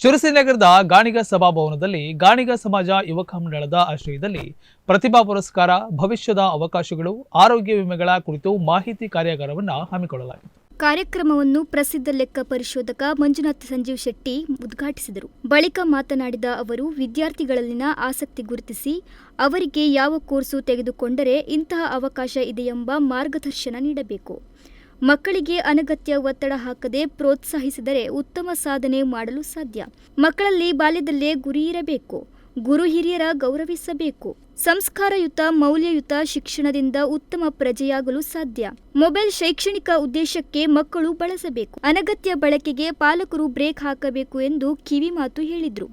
ಶಿರಸಿ ನಗರದ ಗಾಣಿಗ ಸಭಾಭವನದಲ್ಲಿ ಗಾಣಿಗ ಸಮಾಜ ಯುವಕ ಮಂಡಳದ ಆಶ್ರಯದಲ್ಲಿ ಪ್ರತಿಭಾ ಪುರಸ್ಕಾರ, ಭವಿಷ್ಯದ ಅವಕಾಶಗಳು, ಆರೋಗ್ಯ ವಿಮೆಗಳ ಕುರಿತು ಮಾಹಿತಿ ಕಾರ್ಯಾಗಾರವನ್ನು ಹಮ್ಮಿಕೊಳ್ಳಲಾಗಿದೆ ಕಾರ್ಯಕ್ರಮವನ್ನು ಪ್ರಸಿದ್ಧ ಲೆಕ್ಕ ಪರಿಶೋಧಕ ಮಂಜುನಾಥ್ ಸಂಜೀವ್ ಶೆಟ್ಟಿ ಉದ್ಘಾಟಿಸಿದರು. ಬಳಿಕ ಮಾತನಾಡಿದ ಅವರು, ವಿದ್ಯಾರ್ಥಿಗಳಲ್ಲಿನ ಆಸಕ್ತಿ ಗುರುತಿಸಿ ಅವರಿಗೆ ಯಾವ ಕೋರ್ಸು ತೆಗೆದುಕೊಂಡರೆ ಇಂತಹ ಅವಕಾಶ ಇದೆಯೆಂಬ ಮಾರ್ಗದರ್ಶನ ನೀಡಬೇಕು. ಮಕ್ಕಳಿಗೆ ಅನಗತ್ಯ ಒತ್ತಡ ಹಾಕದೆ ಪ್ರೋತ್ಸಾಹಿಸಿದರೆ ಉತ್ತಮ ಸಾಧನೆ ಮಾಡಲು ಸಾಧ್ಯ. ಮಕ್ಕಳಲ್ಲಿ ಬಾಲ್ಯದಲ್ಲೇ ಗುರಿ ಇರಬೇಕು. ಗುರು ಹಿರಿಯರ ಗೌರವಿಸಬೇಕು. ಸಂಸ್ಕಾರಯುತ, ಮೌಲ್ಯಯುತ ಶಿಕ್ಷಣದಿಂದ ಉತ್ತಮ ಪ್ರಜೆಯಾಗಲು ಸಾಧ್ಯ. ಮೊಬೈಲ್ ಶೈಕ್ಷಣಿಕ ಉದ್ದೇಶಕ್ಕೆ ಮಕ್ಕಳು ಬಳಸಬೇಕು. ಅನಗತ್ಯ ಬಳಕೆಗೆ ಪಾಲಕರು ಬ್ರೇಕ್ ಹಾಕಬೇಕು ಎಂದು ಕಿವಿಮಾತು ಹೇಳಿದ್ರು.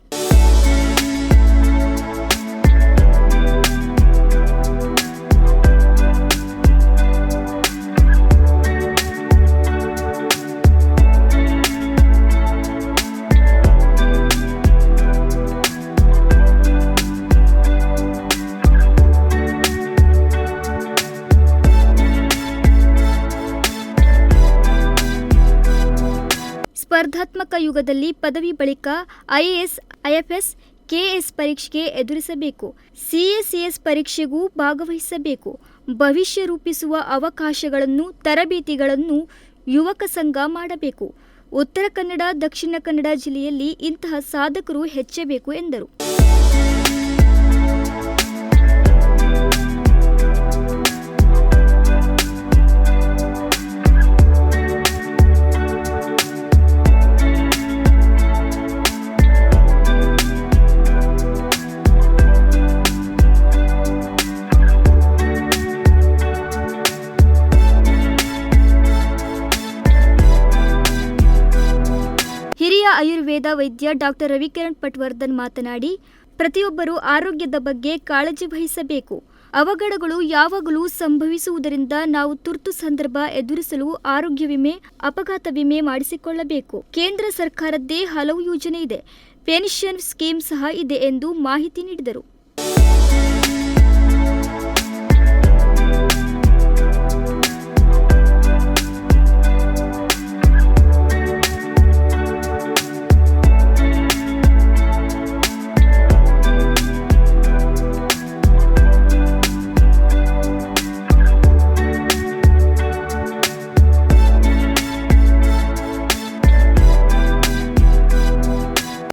ಸ್ಪರ್ಧಾತ್ಮಕ ಯುಗದಲ್ಲಿ ಪದವಿ ಬಳಿಕ ಐಎಎಸ್, ಐಎಫ್ಎಸ್ ಕೆಎಸ್ ಪರೀಕ್ಷೆಗೆ ಎದುರಿಸಬೇಕು. ಸಿಎಸಿಎಸ್ ಪರೀಕ್ಷೆಗೂ ಭಾಗವಹಿಸಬೇಕು. ಭವಿಷ್ಯ ರೂಪಿಸುವ ಅವಕಾಶಗಳನ್ನು, ತರಬೇತಿಗಳನ್ನು ಯುವಕ ಸಂಘ ಮಾಡಬೇಕು. ಉತ್ತರ ಕನ್ನಡ, ದಕ್ಷಿಣ ಕನ್ನಡ ಜಿಲ್ಲೆಯಲ್ಲಿ ಇಂತಹ ಸಾಧಕರು ಹೆಚ್ಚಬೇಕು ಎಂದರು. ಹಿರಿಯ ಆಯುರ್ವೇದ ವೈದ್ಯ ಡಾಕ್ಟರ್ ರವಿಕಿರಣ್ ಪಟ್ವರ್ಧನ್ ಮಾತನಾಡಿ, ಪ್ರತಿಯೊಬ್ಬರು ಆರೋಗ್ಯದ ಬಗ್ಗೆ ಕಾಳಜಿ ವಹಿಸಬೇಕು. ಅವಘಡಗಳು ಯಾವಾಗಲೂ ಸಂಭವಿಸುವುದರಿಂದ ನಾವು ತುರ್ತು ಸಂದರ್ಭ ಎದುರಿಸಲು ಆರೋಗ್ಯ ವಿಮೆ, ಅಪಘಾತ ವಿಮೆ ಮಾಡಿಸಿಕೊಳ್ಳಬೇಕು. ಕೇಂದ್ರ ಸರ್ಕಾರದ್ದೇ ಹಲವು ಯೋಜನೆ ಇದೆ. ಪೆನ್ಷನ್ ಸ್ಕೀಮ್ ಸಹ ಇದೆ ಎಂದು ಮಾಹಿತಿ ನೀಡಿದರು.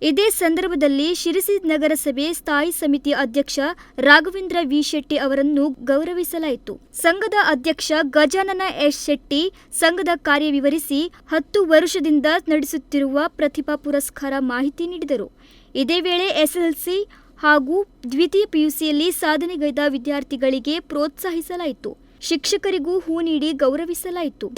ಇದೇ ಸಂದರ್ಭದಲ್ಲಿ ಶಿರಸಿ ನಗರಸಭೆ ಸ್ಥಾಯಿ ಸಮಿತಿ ಅಧ್ಯಕ್ಷ ರಾಘವೇಂದ್ರ ವಿ ಶೆಟ್ಟಿ ಅವರನ್ನು ಗೌರವಿಸಲಾಯಿತು. ಸಂಘದ ಅಧ್ಯಕ್ಷ ಗಜಾನನ ಎಸ್ ಶೆಟ್ಟಿ ಸಂಘದ ಕಾರ್ಯ ವಿವರಿಸಿ ಹತ್ತು ವರ್ಷದಿಂದ ನಡೆಸುತ್ತಿರುವ ಪ್ರತಿಭಾ ಪುರಸ್ಕಾರ ಮಾಹಿತಿ ನೀಡಿದರು. ಇದೇ ವೇಳೆ ಎಸ್ಎಲ್ಸಿ ಹಾಗೂ ದ್ವಿತೀಯ ಪಿಯುಸಿಯಲ್ಲಿ ಸಾಧನೆಗೈದ ವಿದ್ಯಾರ್ಥಿಗಳಿಗೆ ಪ್ರೋತ್ಸಾಹಿಸಲಾಯಿತು. ಶಿಕ್ಷಕರಿಗೂ ಹೂ ನೀಡಿ ಗೌರವಿಸಲಾಯಿತು.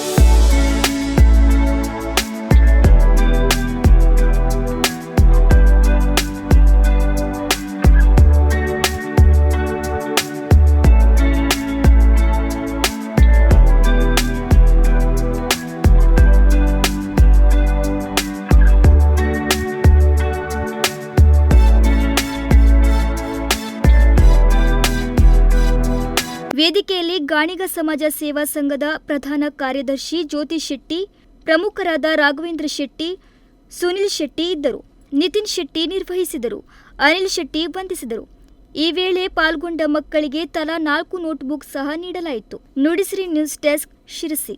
ವೇದಿಕೆಯಲ್ಲಿ ಗಾಣಿಗ ಸಮಾಜ ಸೇವಾ ಸಂಘದ ಪ್ರಧಾನ ಕಾರ್ಯದರ್ಶಿ ಜ್ಯೋತಿ ಶೆಟ್ಟಿ, ಪ್ರಮುಖರಾದ ರಾಘವೇಂದ್ರ ಶೆಟ್ಟಿ, ಸುನಿಲ್ ಶೆಟ್ಟಿ ಇದ್ದರು. ನಿತಿನ್ ಶೆಟ್ಟಿ ನಿರ್ವಹಿಸಿದರು. ಅನಿಲ್ ಶೆಟ್ಟಿ ವಂದಿಸಿದರು. ಈ ವೇಳೆ ಪಾಲ್ಗೊಂಡ ಮಕ್ಕಳಿಗೆ ತಲಾ ನಾಲ್ಕು ನೋಟ್ಬುಕ್ ಸಹ ನೀಡಲಾಯಿತು. Nudisiri news desk Sirsi.